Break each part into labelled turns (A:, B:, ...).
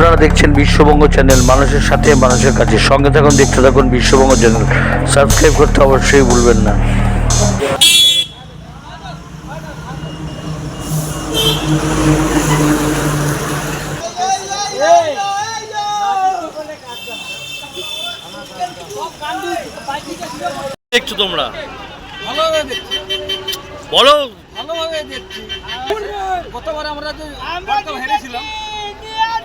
A: আপনারা দেখছেন বিশ্ববঙ্গ চ্যানেল মানুষের সাথে মানুষের কাছে। সঙ্গে থাকুন দেখতে থাকুন বিশ্ববঙ্গ চ্যানেল। সাবস্ক্রাইব করতে অবশ্যই ভুলবেন না। দেখছ তোমরা? বলো।
B: ভালোভাবে দেখছি। গতবার আমরা যে হেরেছিলাম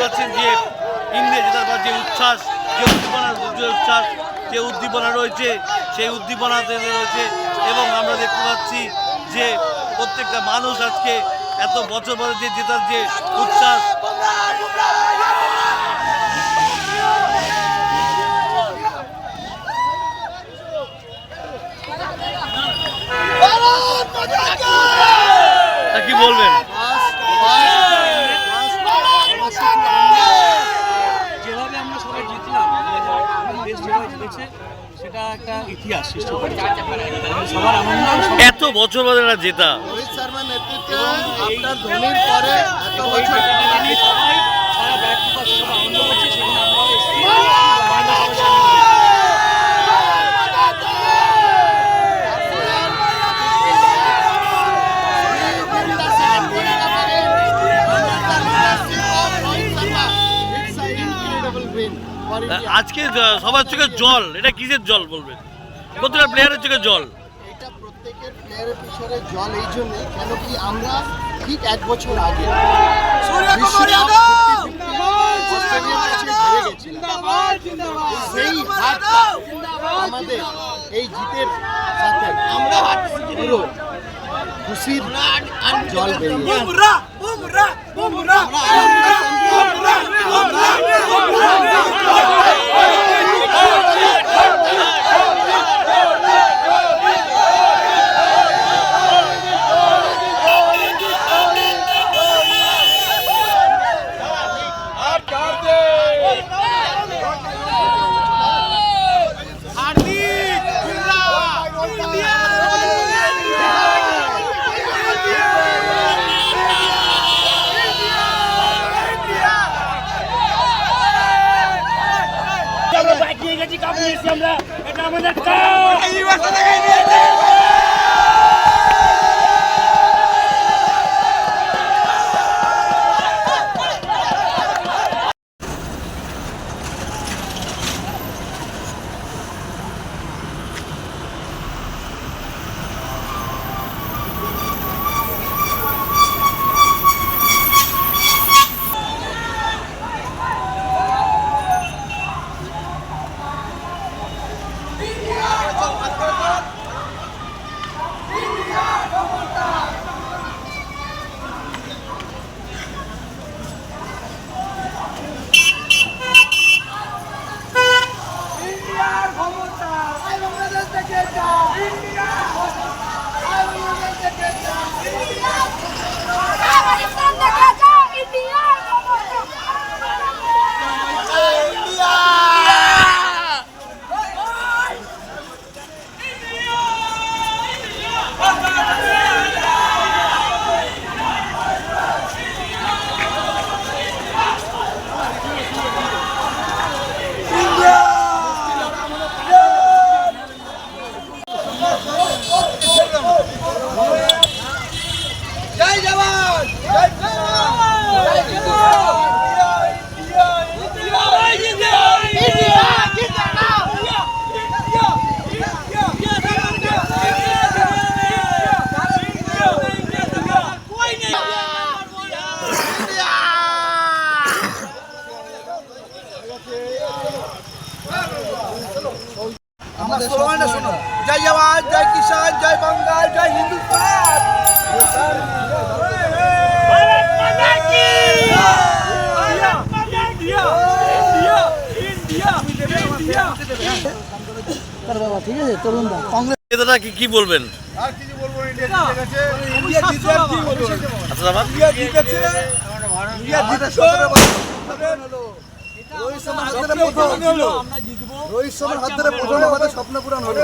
A: পাচ্ছেন যে ইংরেজ জেতার যে উচ্ছ্বাস, যে উদ্দীপনা যে উচ্ছ্বাস, যে উদ্দীপনা রয়েছে, সেই উদ্দীপনাতে রয়েছে। এবং আমরা দেখতে পাচ্ছি যে প্রত্যেকটা মানুষ আজকে এত বছর পরে যে জেতার যে উচ্ছ্বাস তা কি বলবেন
B: যেভাবে আমরা সবাই জিতলাম আমাদের দেশ যেভাবে জিতেছে সেটা একটা ইতিহাস সৃষ্টি করে সবার আনন্দ
A: এত বছর পরে না জেতা।
C: রোহিত শর্মা নেতৃত্বে আপনার ধোনির পরে এত বছর
B: সবাই সারা ব্যাটটি আনন্দ করছে সেখানে আমরাও
A: আজকে সবার চোখে জল এটা কিসের জল বলবেন প্রত্যেকটা প্লেয়ারের চোখে জল
C: এটা প্রত্যেকের প্লেয়ারের পিছনে জল এই জন্য কেন কি আমরা ঠিক এক বছর আগে বিশ্বকাপ 50-50 অস্ট্রেলিয়ার কাছে হেরে গেছিলাম। সেই আমাদের এই জিতের সাথে আমরা পুরো খুশির জল বেরিয়ে
D: আমরা নিয়েছি আমরা। এটা আমাদের
C: জয় জওয়ান জয় কিষান জয় বাঙ্গাল জয় হিন্দুস্তান।
E: কংগ্রেস
A: কি কি বলবেন?
B: আর কি বলব
C: রোহিত শর্মার হাত ধরে প্রথম
B: হলো
C: রোহিত শর্মার হাত ধরে প্রথম আমাদের স্বপ্ন পূরণ হলো।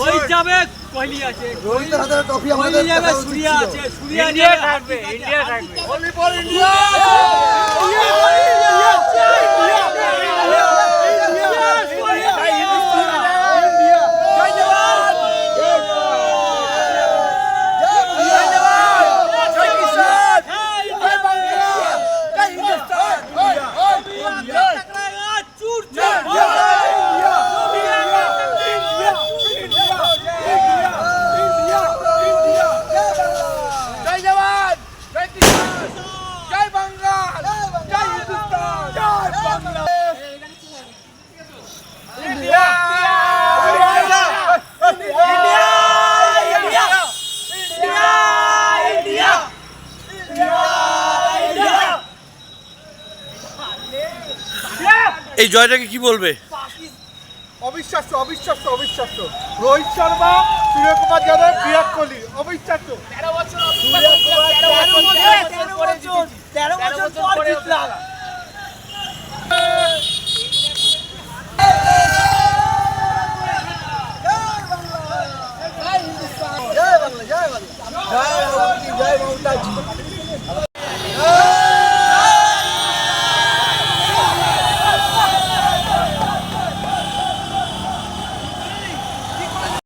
B: রোহিত যাবে কোহলি আছে
C: রোহিতের হাতে ট্রফি আমাদের
B: যাবে সূর্যা। আছে সূর্যা ইন্ডিয়া থাকবে ইন্ডিয়া থাকবে। অনলি ইন্ডিয়া জয় জওয়ান জয় কিষান জয় বাঙ্গাল জয় হিন্দুস্তান জয় Bangla India India India India India
A: এই জয়টাকে কি বলবে?
C: অবিশ্বাস্য অবিশ্বাস্য অবিশ্বাস্য। রোহিত শর্মা সূর্যকুমার যাদব বিরাট কোহলি। অবিশ্বাস্য।